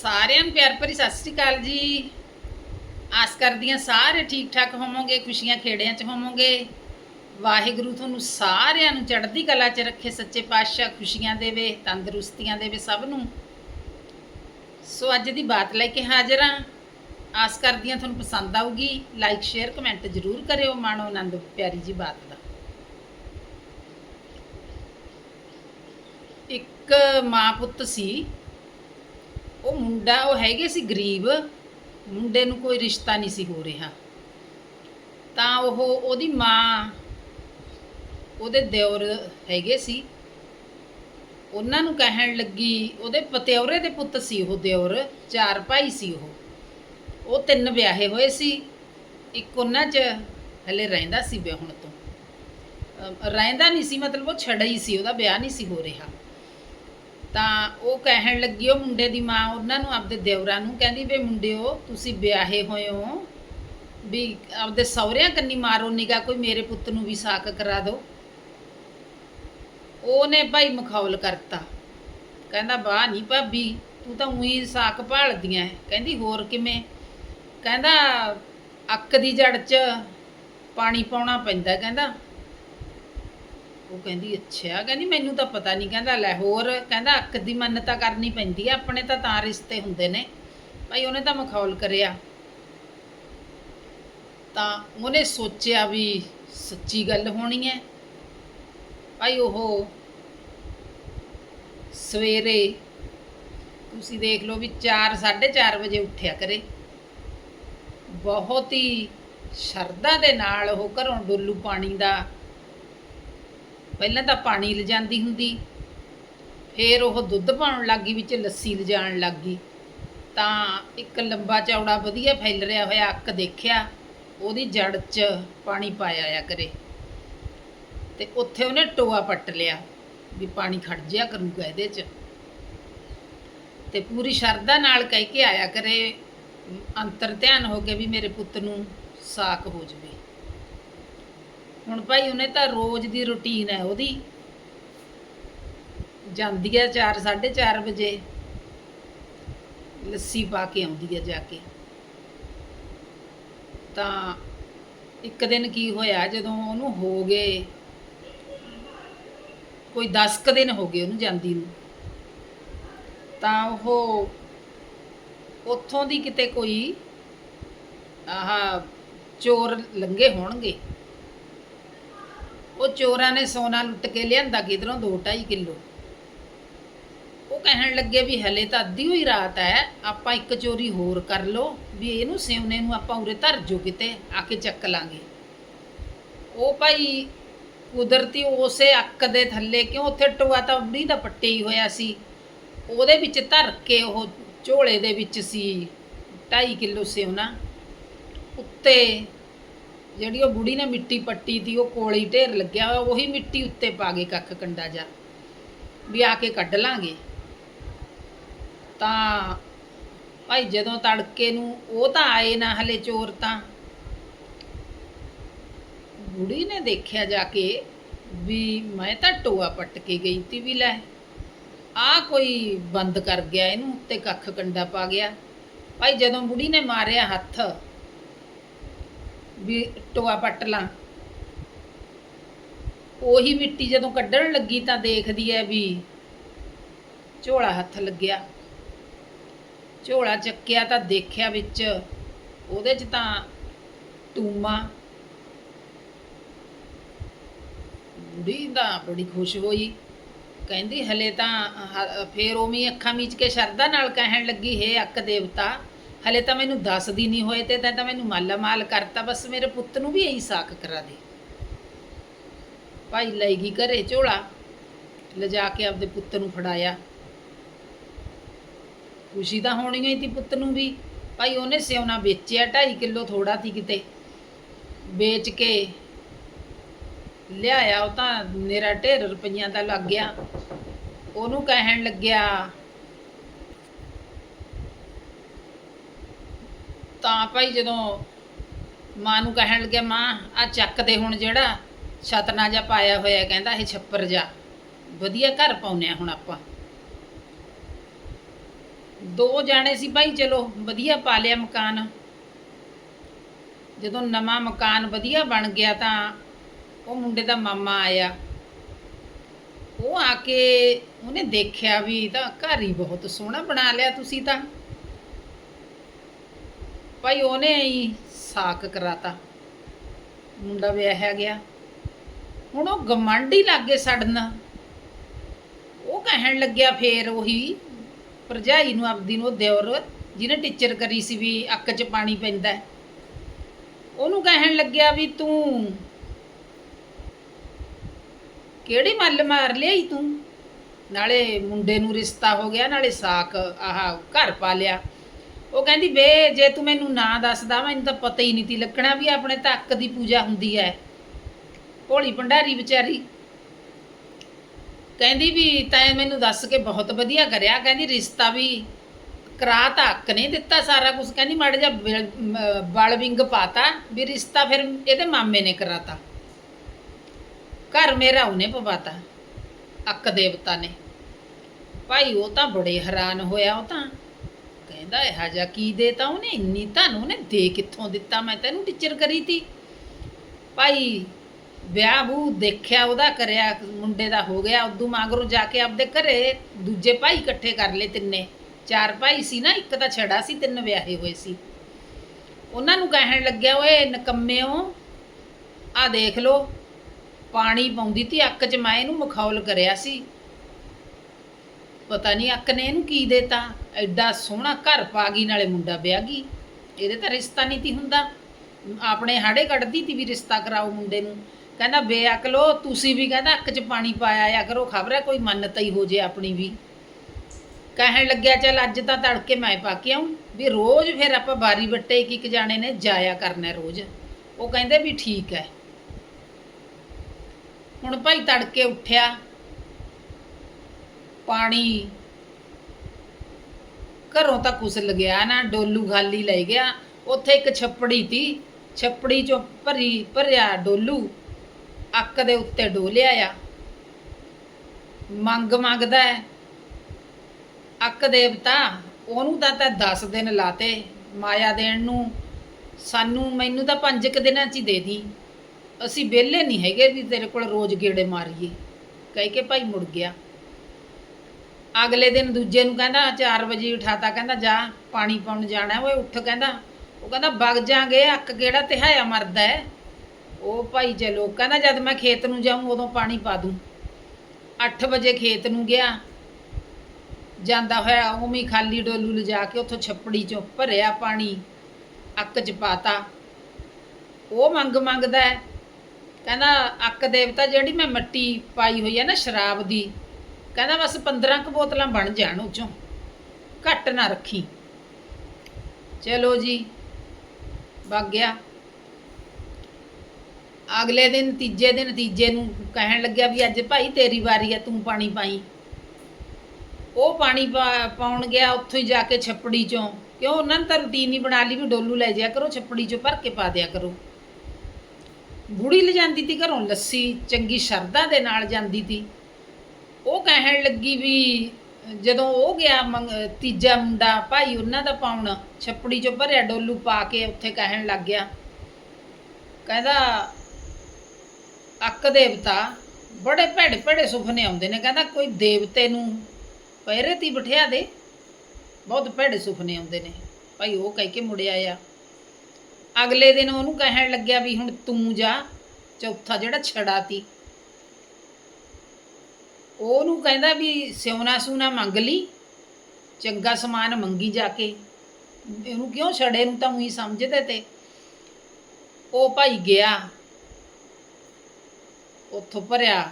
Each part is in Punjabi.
ਸਾਰਿਆਂ ਨੂੰ ਪਿਆਰ ਭਰੀ ਸਤਿ ਸ੍ਰੀ ਅਕਾਲ ਜੀ। ਆਸ ਕਰਦੀ ਹਾਂ ਸਾਰੇ ਠੀਕ ਠਾਕ ਹੋਵੋਗੇ, ਖੁਸ਼ੀਆਂ ਖੇੜਿਆਂ 'ਚ ਹੋਵੋਗੇ। ਵਾਹਿਗੁਰੂ ਤੁਹਾਨੂੰ ਸਾਰਿਆਂ ਨੂੰ ਚੜ੍ਹਦੀ ਕਲਾ 'ਚ ਰੱਖੇ, ਸੱਚੇ ਪਾਤਸ਼ਾਹ ਖੁਸ਼ੀਆਂ ਦੇਵੇ, ਤੰਦਰੁਸਤੀਆਂ ਦੇਵੇ ਸਭ ਨੂੰ। ਸੋ ਅੱਜ ਦੀ ਬਾਤ ਲੈ ਕੇ ਹਾਜ਼ਰ ਹਾਂ। ਆਸ ਕਰਦੀ ਹਾਂ ਤੁਹਾਨੂੰ ਪਸੰਦ ਆਊਗੀ। ਲਾਈਕ ਸ਼ੇਅਰ ਕਮੈਂਟ ਜ਼ਰੂਰ ਕਰਿਓ ਮਾਣੋ ਆਨੰਦ, ਪਿਆਰੀ ਜੀ ਬਾਤ ਦਾ। ਇੱਕ ਮਾਂ ਪੁੱਤ ਸੀ। ਉਹ ਮੁੰਡਾ, ਉਹ ਹੈਗੇ ਸੀ ਗਰੀਬ, ਮੁੰਡੇ ਨੂੰ ਕੋਈ ਰਿਸ਼ਤਾ ਨਹੀਂ ਸੀ ਹੋ ਰਿਹਾ। ਤਾਂ ਉਹ ਉਹਦੀ ਮਾਂ, ਉਹਦੇ ਦਿਓਰ ਹੈਗੇ ਸੀ। ਉਹਨਾਂ ਨੂੰ ਕਹਿਣ ਲੱਗੀ, ਉਹਦੇ ਪਤਿਆਉਰੇ ਦੇ ਪੁੱਤ ਸੀ ਉਹ ਦਿਓਰ, ਚਾਰ ਭਾਈ ਸੀ ਉਹ। ਉਹ ਤਿੰਨ ਵਿਆਹੇ ਹੋਏ ਸੀ, ਇੱਕ ਉਹਨਾਂ 'ਚ ਹਲੇ ਰਹਿੰਦਾ ਸੀ ਵਿਆਹਣ ਤੋਂ। ਰਹਿੰਦਾ ਨਹੀਂ ਸੀ, ਮਤਲਬ ਉਹ ਛੜਾ ਹੀ ਸੀ, ਉਹਦਾ ਵਿਆਹ ਨਹੀਂ ਸੀ ਹੋ ਰਿਹਾ। ਤਾਂ ਉਹ ਕਹਿਣ ਲੱਗੀ, ਉਹ ਮੁੰਡੇ ਦੀ ਮਾਂ ਉਹਨਾਂ ਨੂੰ ਆਪਦੇ ਦਿਓਰਾਂ ਨੂੰ ਕਹਿੰਦੀ ਵੇ ਮੁੰਡਿਓ, ਤੁਸੀਂ ਵਿਆਹੇ ਹੋਏ ਹੋ, ਵੀ ਆਪਦੇ ਸਹੁਰਿਆਂ ਕੰਨੀ ਮਾਰੋ ਨਿਗਾ ਕੋਈ ਮੇਰੇ ਪੁੱਤ ਨੂੰ ਵੀ ਸਾਕ ਕਰਾ ਦਿਓ। ਉਹਨੇ ਭਾਈ ਮਖੌਲ ਕਰਤਾ। ਕਹਿੰਦਾ, ਵਾਹ ਨਹੀਂ ਭਾਬੀ, ਤੂੰ ਤਾਂ ਉਹੀ ਸਾਕ ਭਾਲਦੀਆਂ ਕਹਿੰਦੀ, ਹੋਰ ਕਿਵੇਂ? ਕਹਿੰਦਾ ਅੱਕ ਦੀ ਜੜ 'ਚ ਪਾਣੀ ਪਾਉਣਾ ਪੈਂਦਾ। ਕਹਿੰਦਾ ਉਹ ਕਹਿੰਦੀ, ਅੱਛਾ। ਕਹਿੰਦੀ, ਮੈਨੂੰ ਤਾਂ ਪਤਾ ਨਹੀਂ ਕਹਿੰਦਾ, ਲੈ ਹੋਰ। ਕਹਿੰਦਾ ਅੱਕ ਦੀ ਮੰਨਤਾ ਕਰਨੀ ਪੈਂਦੀ ਆ। ਆਪਣੇ ਤਾਂ ਤਾਂ ਰਿਸ਼ਤੇ ਹੁੰਦੇ ਨੇ। ਭਾਈ, ਉਹਨੇ ਤਾਂ ਮਖੌਲ ਕਰਿਆ। ਤਾਂ ਉਹਨੇ ਸੋਚਿਆ ਵੀ ਸੱਚੀ ਗੱਲ ਹੋਣੀ ਹੈ ਭਾਈ, ਉਹ ਸਵੇਰੇ ਤੁਸੀਂ ਦੇਖ ਲਓ ਵੀ 4 4:30 ਵਜੇ ਉੱਠਿਆ ਕਰੇ। ਬਹੁਤ ਹੀ ਸ਼ਰਧਾ ਦੇ ਨਾਲ ਉਹ ਘਰੋਂ ਡੋਲੂ ਪਾਣੀ ਦਾ ਪਹਿਲਾਂ ਤਾਂ ਪਾਣੀ ਲਿਜਾਂਦੀ ਹੁੰਦੀ, ਫਿਰ ਉਹ ਦੁੱਧ ਪਾਉਣ ਲੱਗੀ, ਵਿੱਚ ਲੱਸੀ ਲਿਜਾਣ ਲੱਗੀ। ਤਾਂ ਇੱਕ ਲੰਬਾ ਚੌੜਾ ਵਧੀਆ ਫੈਲ ਰਿਹਾ ਹੋਇਆ, ਅੱਕ ਦੇਖਿਆ, ਉਹਦੀ ਜੜ 'ਚ ਪਾਣੀ ਪਾਇਆ ਆ ਕਰੇ। ਤੇ ਉੱਥੇ ਉਹਨੇ ਟੋਆ ਪੱਟ ਲਿਆ, ਵੀ ਪਾਣੀ ਖੜ ਜਿਆ ਕਰੂਗਾ ਇਹਦੇ 'ਚ। ਤੇ ਪੂਰੀ ਸ਼ਰਧਾ ਨਾਲ ਕਹਿ ਕੇ ਆਇਆ ਕਰੇ, ਅੰਤਰ ਧਿਆਨ ਹੋ ਗਿਆ ਵੀ ਮੇਰੇ ਪੁੱਤ ਨੂੰ ਸਾਖ ਹੋ ਜਵੇ। ਹੁਣ ਭਾਈ ਉਹਨੇ ਤਾਂ ਰੋਜ਼ ਦੀ ਰੁਟੀਨ ਹੈ ਉਹਦੀ। ਜਾਂਦੀ ਹੈ 4 4:30 ਵਜੇ। ਲੱਸੀ ਪਾ ਕੇ ਆਉਂਦੀ ਹੈ ਜਾ ਕੇ। ਤਾਂ ਇੱਕ ਦਿਨ ਕੀ ਹੋਇਆ, ਜਦੋਂ ਉਹਨੂੰ ਹੋ ਗਏ, ਕੋਈ 10 ਕ ਦਿਨ ਹੋ ਗਏ ਉਹਨੂੰ ਜਾਂਦੀ ਨੂੰ। ਤਾਂ ਉਹ ਉੱਥੋਂ ਦੀ ਕਿਤੇ ਕੋਈ ਆਹ ਚੋਰ ਲੰਗੇ ਹੋਣਗੇ। ਉਹ ਚੋਰਾਂ ਨੇ ਸੋਨਾ ਲੁੱਟ ਕੇ ਲਿਆਂਦਾ ਕਿਧਰੋਂ 2.5 ਕਿਲੋ। ਉਹ ਕਹਿਣ ਲੱਗੇ ਵੀ ਹਲੇ ਤਾਂ ਅੱਧੀ ਹੋਈ ਰਾਤ ਹੈ, ਆਪਾਂ ਇੱਕ ਚੋਰੀ ਹੋਰ ਕਰ ਲਓ, ਵੀ ਇਹਨੂੰ ਸਿਉਨੇ ਨੂੰ ਆਪਾਂ ਉਰੇ ਧਰ ਜੋ ਕਿਤੇ, ਆ ਕੇ ਚੱਕ ਲਾਂਗੇ। ਉਹ ਭਾਈ ਕੁਦਰਤੀ ਉਸੇ ਅੱਕ ਦੇ ਥੱਲੇ ਕਿਉਂ ਉੱਥੇ ਟੋਆ ਤਾਂ ਉੜੀ ਦਾ ਪੱਟੇ ਹੀ ਹੋਇਆ ਸੀ। ਉਹਦੇ ਵਿੱਚ ਧਰ ਕੇ ਉਹ ਝੋਲੇ ਦੇ ਵਿੱਚ ਸੀ 2.5 ਕਿਲੋ ਸਿਉਨਾ ਉੱਤੇ ਜਿਹੜੀ ਉਹ ਬੁੜੀ ਨੇ ਮਿੱਟੀ ਪੱਟੀ ਤੀ ਉਹ ਕੋਲੇ ਹੀ ਢੇਰ ਲੱਗਿਆ ਹੋਇਆ, ਉਹੀ ਮਿੱਟੀ ਉੱਤੇ ਪਾ ਗਏ ਕੱਖ ਕੰਡਾ ਜਾ। ਵੀ ਆ ਕੇ ਕੱਢ ਲਾਂਗੇ। ਤਾਂ ਭਾਈ ਜਦੋਂ ਤੜਕੇ ਨੂੰ ਉਹ ਤਾਂ ਆਏ ਨਾ ਹਲੇ ਚੋਰ ਤਾਂ। ਬੁੜੀ ਨੇ ਦੇਖਿਆ ਜਾ ਕੇ ਵੀ ਮੈਂ ਤਾਂ ਟੋਆ ਪੱਟ ਕੇ ਗਈ ਤੀ ਵੀ ਲੈ, ਆ ਕੋਈ ਬੰਦ ਕਰ ਗਿਆ, ਇਹਨੂੰ ਉੱਤੇ ਕੱਖ ਕੰਡਾ ਪਾ ਗਿਆ। ਭਾਈ ਜਦੋਂ ਬੁੜੀ ਨੇ ਮਾਰਿਆ ਹੱਥ ਵੀ ਟੋਆ ਪੱਟ ਲਾਂ। ਉਹੀ ਮਿੱਟੀ ਜਦੋਂ ਕੱਢਣ ਲੱਗੀ ਤਾਂ ਦੇਖਦੀ ਐ ਵੀ ਝੋਲਾ ਹੱਥ ਲੱਗਿਆ। ਝੋਲਾ ਚੱਕਿਆ ਤਾਂ ਦੇਖਿਆ ਵਿੱਚ ਉਹਦੇ 'ਚ ਤਾਂ ਟੂਮਾ ਬੁੜੀ ਦਾ ਬੜੀ ਖੁਸ਼ ਹੋਈ। ਕਹਿੰਦੀ ਹਲੇ ਤਾਂ ਹ- ਉਹ ਉਵੇਂ ਅੱਖਾਂ ਮੀਚ ਕੇ ਸ਼ਰਧਾ ਨਾਲ ਕਹਿਣ ਲੱਗੀ, ਹੈ ਅੱਕ ਦੇਵਤਾ ਹਲੇ ਤਾਂ ਮੈਨੂੰ ਦੱਸਦੀ ਨਹੀਂ ਹੋਏ ਤੇ ਤੈਂ ਤਾਂ ਮੈਨੂੰ ਮਾਲਾ ਮਾਲ ਕਰਤਾ, ਬਸ ਮੇਰੇ ਪੁੱਤ ਨੂੰ ਵੀ ਇਹੀ ਸਾਕ ਕਰਾ ਦੇ। ਭਾਈ ਲੈ ਗਈ ਘਰੇ ਝੋਲਾ, ਲਿਜਾ ਕੇ ਆਪਦੇ ਪੁੱਤ ਨੂੰ ਫੜਾਇਆ। ਖੁਸ਼ੀ ਤਾਂ ਹੋਣੀ ਹੋਈ ਤੀ ਪੁੱਤ ਨੂੰ ਵੀ। ਭਾਈ ਉਹਨੇ ਸਿਉਣਾ ਵੇਚਿਆ 2.5 ਕਿਲੋ ਥੋੜਾ ਸੀ ਕਿਤੇ। ਵੇਚ ਕੇ ਲਿਆਇਆ, ਉਹ ਤਾਂ ਮੇਰਾ ਢੇਰ ਰੁਪਈਆਂ ਦਾ ਲੱਗ ਗਿਆ। ਉਹਨੂੰ ਕਹਿਣ ਲੱਗਿਆ ਤਾਂ ਭਾਈ ਜਦੋਂ ਮਾਂ ਨੂੰ ਕਹਿਣ ਲੱਗਿਆ, ਮਾਂ ਆ ਚੱਕ ਦੇ ਹੁਣ ਜਿਹੜਾ ਛਤਨਾ ਜਾ ਪਾਇਆ ਹੋਇਆ ਕਹਿੰਦਾ, ਇਹ ਛੱਪਰ ਜਾ ਵਧੀਆ ਘਰ ਪਾਉਨੇ ਆ ਹੁਣ ਆਪਾਂ। ਦੋ ਜਾਣੇ ਸੀ ਭਾਈ, ਚਲੋ, ਵਧੀਆ ਪਾ ਲਿਆ ਮਕਾਨ। ਜਦੋਂ ਨਵਾਂ ਮਕਾਨ ਵਧੀਆ ਬਣ ਗਿਆ ਤਾਂ ਉਹ ਮੁੰਡੇ ਦਾ ਮਾਮਾ ਆਇਆ। ਉਹ ਆ ਕੇ ਉਹਨੇ ਦੇਖਿਆ ਵੀ ਤਾਂ ਘਰ ਹੀ ਬਹੁਤ ਸੋਹਣਾ ਬਣਾ ਲਿਆ ਤੁਸੀਂ ਤਾਂ। ਭਾਈ ਉਹਨੇ ਹੀ ਸਾਕ ਕਰਾਤਾ। ਮੁੰਡਾ ਵਿਆਹਿਆ ਗਿਆ। ਹੁਣ ਉਹ ਗਮੰਡੀ ਲੱਗੇ ਸੜਨ। ਉਹ ਕਹਿਣ ਲੱਗਿਆ ਫੇਰ ਉਹੀ, ਭਰਜਾਈ ਨੂੰ, ਆਪਦੀ ਨੂੰ, ਦਿਓਰ, ਜਿਹਨੇ ਟੀਚਰ ਕਰੀ ਸੀ ਵੀ ਅੱਕ 'ਚ ਪਾਣੀ ਪੈਂਦਾ ਉਹਨੂੰ ਕਹਿਣ ਲੱਗਿਆ ਵੀ ਤੂੰ ਕਿਹੜੀ ਮੱਲ ਮਾਰ ਲਿਆਈ ਤੂੰ? ਨਾਲੇ ਮੁੰਡੇ ਨੂੰ ਰਿਸ਼ਤਾ ਹੋ ਗਿਆ, ਨਾਲੇ ਸਾਕ ਆਹ ਘਰ ਪਾ ਲਿਆ। ਉਹ ਕਹਿੰਦੀ ਬੇ ਜੇ ਤੂੰ ਮੈਨੂੰ ਨਾ ਦੱਸਦਾ ਮੈਨੂੰ ਤਾਂ ਪਤਾ ਹੀ ਨਹੀਂ ਤੀ ਲੱਗਣਾ ਵੀ ਆਪਣੇ ਤਾਂ ਦੀ ਪੂਜਾ ਹੁੰਦੀ ਹੈ। ਭੋਲੀ ਭੰਡਾਰੀ ਵਿਚਾਰੀ ਕਹਿੰਦੀ ਵੀ ਤੈਂ ਮੈਨੂੰ ਦੱਸ ਕੇ ਬਹੁਤ ਵਧੀਆ ਕਰਿਆ। ਕਹਿੰਦੀ, ਰਿਸ਼ਤਾ ਵੀ ਕਰਾ ਤਾਂ ਹੱਕ ਨਹੀਂ ਦਿੱਤਾ ਸਾਰਾ ਕੁਝ ਕਹਿੰਦੀ, ਮਾੜਾ ਜਿਹਾ ਬਿਲ- ਮ- ਬਲ ਵਿੰਗ ਪਾਤਾ ਵੀ ਰਿਸ਼ਤਾ ਫਿਰ ਇਹਦੇ ਮਾਮੇ ਨੇ ਕਰਾਤਾ। ਘਰ ਮੇਰਾ ਉਹਨੇ ਪਵਾਤਾ, ਅੱਕ ਦੇਵਤਾ ਨੇ। ਭਾਈ, ਉਹ ਤਾਂ ਬੜੇ ਹੈਰਾਨ ਹੋਇਆ ਉਹ ਤਾਂ। ਕਹਿੰਦਾ ਇਹ ਜਿਹਾ ਕੀ ਦੇਤਾ ਉਹਨੇ? ਇੰਨੀ ਤੁਹਾਨੂੰ ਉਹਨੇ ਦੇ ਕਿੱਥੋਂ ਦਿੱਤਾ? ਮੈਂ ਤੈਨੂੰ ਟੀਚਰ ਕਰੀ ਤੀ। ਭਾਈ, ਵਿਆਹ ਬੂ ਦੇਖਿਆ, ਉਹਦਾ ਕਰਿਆ, ਮੁੰਡੇ ਦਾ ਹੋ ਗਿਆ, ਉਦੋਂ ਮਗਰੋਂ ਜਾ ਕੇ ਆਪਦੇ ਘਰੇ ਦੂਜੇ ਭਾਈ ਇਕੱਠੇ ਕਰ ਲਏ ਤਿੰਨੇ। ਚਾਰ ਭਾਈ ਸੀ ਨਾ, ਇੱਕ ਤਾਂ ਛੜਾ ਸੀ, ਤਿੰਨ ਵਿਆਹੇ ਹੋਏ ਸੀ। ਉਹਨਾਂ ਨੂੰ ਕਹਿਣ ਲੱਗਿਆ, ਓਏ, ਨਕੰਮਿਓ ਆ ਦੇਖ ਲੋ ਪਾਣੀ ਪਾਉਂਦੀ ਤੀ ਅੱਕ 'ਚ ਮੈਂ ਇਹਨੂੰ ਮਖੌਲ ਕਰਿਆ ਸੀ। ਪਤਾ ਨਹੀਂ ਅੱਕ ਨੇ ਇਹਨੂੰ ਕੀ ਦੇਤਾ, ਐਡਾ ਸੋਹਣਾ ਘਰ ਪਾ ਗਈ, ਨਾਲੇ ਮੁੰਡਾ ਵਿਆਹ ਗਈ। ਇਹਦੇ ਤਾਂ ਰਿਸ਼ਤਾ ਨਹੀਂ ਤੀ ਹੁੰਦਾ। ਆਪਣੇ ਹਾੜੇ ਕੱਢਦੀ ਤੀ ਵੀ ਰਿਸ਼ਤਾ ਕਰਾਓ ਮੁੰਡੇ ਨੂੰ। ਕਹਿੰਦਾ, ਬੇਅਕਲੋ, ਤੁਸੀਂ ਵੀ ਕਹਿੰਦਾ ਅੱਕ 'ਚ ਪਾਣੀ ਪਾਇਆ ਆ ਕਰੋ, ਖਬਰ ਹੈ, ਕੋਈ ਮੰਨਤ ਹੀ ਹੋ ਜੇ ਆਪਣੀ ਵੀ। ਕਹਿਣ ਲੱਗਿਆ, ਚੱਲ ਅੱਜ ਤਾਂ ਤੜਕੇ ਮੈਂ ਪਾ ਕੇ ਆਉਂ ਵੀ ਰੋਜ਼ ਫਿਰ ਆਪਾਂ ਬਾਰੀ ਵੱਟੇ ਇੱਕ ਇੱਕ ਜਾਣੇ ਨੇ ਜਾਇਆ ਕਰਨਾ ਰੋਜ਼। ਉਹ ਕਹਿੰਦੇ ਵੀ ਠੀਕ ਹੈ। ਹੁਣ ਭਾਈ ਤੜਕੇ ਉੱਠਿਆ ਪਾਣੀ। ਘਰੋਂ ਤਾਂ ਕੁਛ ਲਗਿਆ ਨਾ, ਡੋਲੂ ਖਾਲੀ ਲੈ ਗਿਆ। ਉੱਥੇ ਇੱਕ ਛੱਪੜੀ ਤੀ। ਛੱਪੜੀ ਚੋਂ ਭਰੀ, ਭਰਿਆ ਡੋਲੂ ਅੱਕ ਦੇ ਉੱਤੇ ਡੋਲਿਆ ਆ। ਮੰਗ ਮੰਗਦਾ ਹੈ। ਅੱਕ ਦੇਵਤਾ ਉਹਨੂੰ ਤਾਂ ਤਾਂ 10 ਦਿਨ ਲਾਤੇ ਮਾਇਆ ਦੇਣ ਨੂੰ। ਸਾਨੂੰ, ਮੈਨੂੰ ਤਾਂ 5 ਕੁ ਦਿਨਾਂ 'ਚ ਹੀ ਦੇ ਦੀ। ਅਸੀਂ ਵਿਹਲੇ ਨਹੀਂ ਹੈਗੇ ਵੀ ਤੇਰੇ ਕੋਲ ਰੋਜ਼ ਗੇੜੇ ਮਾਰੀਏ। ਕਹਿ ਕੇ ਭਾਈ ਮੁੜ ਗਿਆ। ਅਗਲੇ ਦਿਨ ਦੂਜੇ ਨੂੰ ਕਹਿੰਦਾ 4 ਵਜੇ ਉਠਾਤਾ, ਕਹਿੰਦਾ ਜਾ ਪਾਣੀ ਪਾਉਣ ਜਾਣਾ ਓਏ ਉੱਠ ਕਹਿੰਦਾ। ਉਹ ਕਹਿੰਦਾ, ਵਗ ਜਾਾਂਗੇ, ਅੱਕ ਕਿਹੜਾ ਤਿਹਾਇਆ ਮਰਦਾ ਹੈ? ਉਹ ਭਾਈ ਚਲੋ ਕਹਿੰਦਾ, ਜਦ ਮੈਂ ਖੇਤ ਨੂੰ ਜਾਊਂ, ਉਦੋਂ ਪਾਣੀ ਪਾ ਦੂੰ। 8 ਵਜੇ ਖੇਤ ਨੂੰ ਗਿਆ। ਜਾਂਦਾ ਹੋਇਆ, ਉਵੇਂ ਖਾਲੀ ਡੋਲੂ ਲਿਜਾ ਕੇ ਉੱਥੋਂ ਛੱਪੜੀ ਚੋਂ ਭਰਿਆ ਪਾਣੀ, ਅੱਕ ਚ ਪਾਤਾ। ਉਹ ਮੰਗ ਮੰਗਦਾ ਹੈ, ਕਹਿੰਦਾ, ਅੱਕ ਦੇਵਤਾ ਜਿਹੜੀ ਮੈਂ ਮੱਟੀ ਪਾਈ ਹੋਈ ਹੈ ਨਾ ਸ਼ਰਾਬ ਦੀ ਕਹਿੰਦਾ ਬਸ 15 ਕੁ ਬੋਤਲਾਂ ਬਣ ਜਾਣ ਉਹ ਚੋਂ ਘੱਟ ਨਾ ਰੱਖੀ। ਚਲੋ ਜੀ, ਵਗ ਗਿਆ। ਅਗਲੇ ਦਿਨ, ਤੀਜੇ ਦਿਨ, ਤੀਜੇ ਨੂੰ ਕਹਿਣ ਲੱਗਿਆ ਵੀ ਅੱਜ ਭਾਈ ਤੇਰੀ ਵਾਰੀ ਹੈ ਤੂੰ ਪਾਣੀ ਪਾਈ। ਉਹ ਪਾਣੀ ਪਾ- ਪਾਉਣ ਗਿਆ, ਉੱਥੋਂ ਹੀ ਜਾ ਕੇ ਛੱਪੜੀ ਚੋਂ। ਕਿਉਂ ਉਹਨਾਂ ਨੇ ਤਾਂ ਰੁਟੀਨ ਹੀ ਬਣਾ ਲਈ ਵੀ ਡੋਲੂ ਲੈ ਜਾਇਆ ਕਰੋ, ਛੱਪੜੀ ਚੋਂ ਭਰ ਕੇ ਪਾ ਦਿਆ ਕਰੋ। ਬੁੜੀ ਲੈ ਜਾਂਦੀ ਤੀ ਘਰੋਂ, ਲੱਸੀ, ਚੰਗੀ ਸ਼ਰਧਾ ਦੇ ਨਾਲ ਜਾਂਦੀ ਤੀ। ਉਹ ਕਹਿਣ ਲੱਗੀ ਵੀ ਜਦੋਂ ਉਹ ਗਿਆ ਮੰਗ- ਤੀਜਾ ਮੁੰਡਾ, ਭਾਈ ਉਹਨਾਂ ਦਾ ਪਾਉਣ, ਛੱਪੜੀ ਚੋਂ ਭਰਿਆ ਡੋਲੂ ਪਾ ਕੇ ਉੱਥੇ ਕਹਿਣ ਲੱਗ ਗਿਆ। ਕਹਿੰਦਾ, ਅੱਕ ਦੇਵਤਾ, ਬੜੇ ਭੈੜੇ ਭੈੜੇ ਸੁਪਨੇ ਆਉਂਦੇ ਨੇ। ਕਹਿੰਦਾ, ਕੋਈ ਦੇਵਤੇ ਨੂੰ ਪਹਿਰੇ ਤੀ ਬਿਠਿਆ ਦੇ। ਬਹੁਤ ਭੈੜੇ ਸੁਪਨੇ ਆਉਂਦੇ ਨੇ। ਭਾਈ ਉਹ ਕਹਿ ਕੇ ਮੁੜਿਆ ਆ। ਅਗਲੇ ਦਿਨ ਉਹਨੂੰ ਕਹਿਣ ਲੱਗਿਆ ਵੀ ਹੁਣ ਤੂੰ ਜਾ, ਚੌਥਾ ਜਿਹੜਾ ਛੜਾ ਤੀ। ਉਹਨੂੰ ਕਹਿੰਦਾ ਵੀ ਸਿਉਣਾ ਸੂਨਾ ਮੰਗ ਲਈ, ਚੰਗਾ ਸਮਾਨ ਮੰਗੀ ਜਾ ਕੇ। ਇਹਨੂੰ ਕਿਉਂ ਛੜੇ ਨੂੰ ਤਾਂ ਉਹੀ ਸਮਝਦੇ ਤੇ। ਉਹ ਭਾਈ ਗਿਆ, ਉੱਥੋਂ ਭਰਿਆ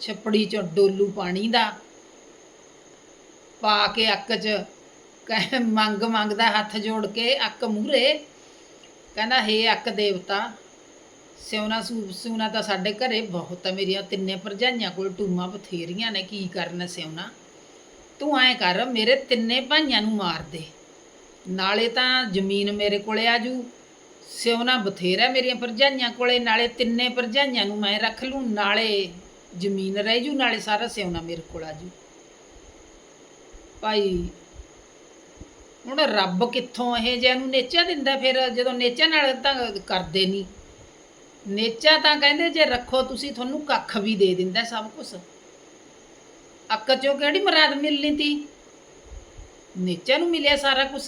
ਛਪੜੀ ਚੋਂ ਡੋਲੂ ਪਾਣੀ ਦਾ, ਪਾ ਕੇ ਅੱਕ 'ਚ ਕਹਿ ਮੰਗ ਮੰਗਦਾ ਹੱਥ ਜੋੜ ਕੇ ਅੱਕ ਮੂਹਰੇ। ਕਹਿੰਦਾ, ਹੇ ਅੱਕ ਦੇਵਤਾ ਸਿਉਣਾ ਸੂ ਸਿਉਣਾ ਤਾਂ ਸਾਡੇ ਘਰੇ ਬਹੁਤ ਆ ਮੇਰੀਆਂ ਤਿੰਨੇ ਭਰਜਾਈਆਂ ਕੋਲ ਟੂਮਾਂ ਬਥੇਰੀਆਂ ਨੇ, ਕੀ ਕਰਨ ਸਿਉਣਾ? ਤੂੰ ਐਂ ਕਰ, ਮੇਰੇ ਤਿੰਨੇ ਭਾਈਆਂ ਨੂੰ ਮਾਰ ਦੇ। ਨਾਲੇ ਤਾਂ ਜ਼ਮੀਨ ਮੇਰੇ ਕੋਲੇ ਜੂ। ਸਿਉਣਾ ਬਥੇਰਾ ਮੇਰੀਆਂ ਭਰਜਾਈਆਂ ਕੋਲੇ, ਨਾਲੇ ਤਿੰਨੇ ਭਰਜਾਈਆਂ ਨੂੰ ਮੈਂ ਰੱਖ ਲੂੰ, ਨਾਲੇ ਜ਼ਮੀਨ ਰਹਿ ਜੂ, ਨਾਲੇ ਸਾਰਾ ਸਿਉਣਾ ਮੇਰੇ ਕੋਲ ਆ ਆਜੂ ਭਾਈ, ਹੁਣ ਰੱਬ ਕਿੱਥੋਂ ਇਹ ਜਿਹਾ ਨੂੰ ਨੇਚਾ ਦਿੰਦਾ ਫਿਰ? ਜਦੋਂ ਨੇਚਾ ਨਾਲ ਤਾਂ ਕਰਦੇ ਨਹੀਂ ਨੇਚਾ ਤਾਂ ਕਹਿੰਦੇ ਜੇ ਰੱਖੋ ਤੁਸੀਂ, ਤੁਹਾਨੂੰ ਕੱਖ ਵੀ ਦੇ ਦਿੰਦਾ ਸਭ ਕੁਝ ਅੱਕ ਚੋਂ ਕਿਹੜੀ ਮਰਾਦ ਮਿਲਣੀ ਤੀ? ਨੇਚਾ ਨੂੰ ਮਿਲਿਆ ਸਾਰਾ ਕੁਝ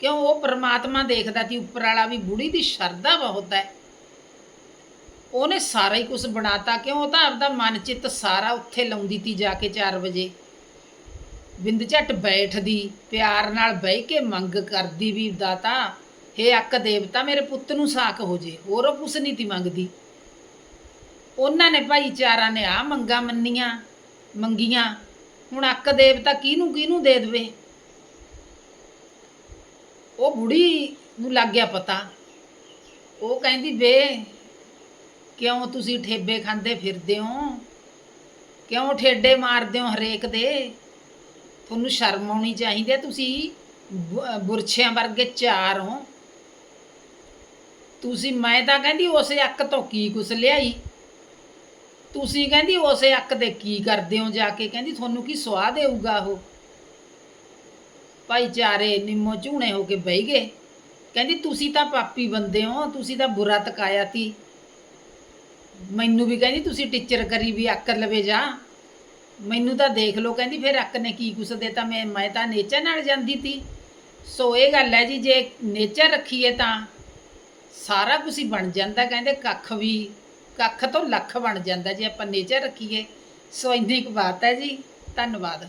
ਕਿਉਂ ਉਹ ਪ੍ਰਮਾਤਮਾ ਦੇਖਦਾ ਤੀ, ਉੱਪਰ ਵਾਲਾ ਵੀ ਬੁੜੀ ਦੀ ਸ਼ਰਧਾ ਬਹੁਤ ਹੈ। ਉਹਨੇ ਸਾਰਾ ਹੀ ਕੁਝ ਬਣਾਤਾ, ਕਿਉਂ ਉਹ ਤਾਂ ਆਪਦਾ ਮਨ ਚਿੱਤ ਸਾਰਾ ਉੱਥੇ ਲਾਉਂਦੀ ਤੀ ਜਾ ਕੇ 4 ਵਜੇ। ਬਿੰਦ ਝੱਟ ਬੈਠਦੀ, ਪਿਆਰ ਨਾਲ ਬਹਿ ਕੇ ਮੰਗ ਕਰਦੀ ਵੀ ਦਾਤਾ ਹੇ ਅੱਕ ਦੇਵਤਾ, ਮੇਰੇ ਪੁੱਤ ਨੂੰ ਸਾਖ ਹੋ ਜੇ, ਹੋਰ ਉਹ ਕੁਛ ਨਹੀਂ ਤੀ ਮੰਗਦੀ। ਉਹਨਾਂ ਨੇ ਭਾਈਚਾਰਾ ਨੇ ਆ ਮੰਗਾ ਮੰਨੀਆਂ, ਮੰਗੀਆਂ। ਹੁਣ ਅੱਕ ਦੇਵਤਾ ਕਿਹਨੂੰ ਕਿਹਨੂੰ ਦੇ ਦੇਵੇ? ਉਹ ਬੁੜੀ ਨੂੰ ਲੱਗ ਗਿਆ ਪਤਾ। ਉਹ ਕਹਿੰਦੀ, ਬੇ, ਕਿਉਂ ਤੁਸੀਂ ਠੇਬੇ ਖਾਂਦੇ ਫਿਰਦੇ ਹੋ? ਕਿਉਂ ਠੇਡੇ ਮਾਰਦੇ ਹੋ ਹਰੇਕ ਦੇ? ਤੁਹਾਨੂੰ ਸ਼ਰਮ ਆਉਣੀ ਚਾਹੀਦੀ ਹੈ, ਤੁਸੀਂ ਬੁ- ਬੁਰਛਿਆਂ ਵਰਗੇ ਚਾਰ ਹੋ। ਤੁਸੀਂ, ਮੈਂ ਤਾਂ ਕਹਿੰਦੀ ਉਸੇ ਅੱਕ ਤੋਂ ਕੀ ਕੁਛ ਲਿਆਈ? ਤੁਸੀਂ ਕਹਿੰਦੀ ਉਸੇ ਅੱਕ ਦੇ ਕੀ ਕਰਦੇ ਹੋ ਜਾ ਕੇ? ਕਹਿੰਦੀ ਤੁਹਾਨੂੰ ਕੀ ਸਵਾਹ ਦੇਊਗਾ ਉਹ? ਭਾਈਚਾਰੇ ਨਿੰਮੋ ਝੂਣੇ ਹੋ ਕੇ ਬਹਿ ਗਏ। ਕਹਿੰਦੀ ਤੁਸੀਂ ਤਾਂ ਪਾਪੀ ਬੰਦੇ ਹੋ, ਤੁਸੀਂ ਤਾਂ ਬੁਰਾ ਤਕਾਇਆ ਤੀ। ਮੈਨੂੰ ਵੀ ਕਹਿੰਦੀ ਤੁਸੀਂ ਟੀਚਰ ਕਰੀ ਵੀ ਅੱਕ ਲਵੇ ਜਾ। ਮੈਨੂੰ ਤਾਂ ਦੇਖ ਲਓ, ਕਹਿੰਦੀ ਫਿਰ ਅੱਕ ਨੇ ਕੀ ਕੁਛ ਦੇਤਾ? ਮੈਂ ਮੈਂ ਤਾਂ ਨੇਚਰ ਨਾਲ ਜਾਂਦੀ ਤੀ। ਸੋ ਇਹ ਗੱਲ ਹੈ ਜੀ, ਜੇ ਨੇਚਰ ਰੱਖੀਏ ਤਾਂ ਸਾਰਾ ਕੁਝ ਹੀ ਬਣ ਜਾਂਦਾ, ਕਹਿੰਦੇ ਕੱਖ ਵੀ, ਕੱਖ ਤੋਂ ਲੱਖ ਬਣ ਜਾਂਦਾ, ਜੇ ਆਪਾਂ ਨੇਚਰ ਰੱਖੀਏ। ਸੋ ਇੰਨੀ ਕੁ ਬਾਤ ਹੈ ਜੀ, ਧੰਨਵਾਦ।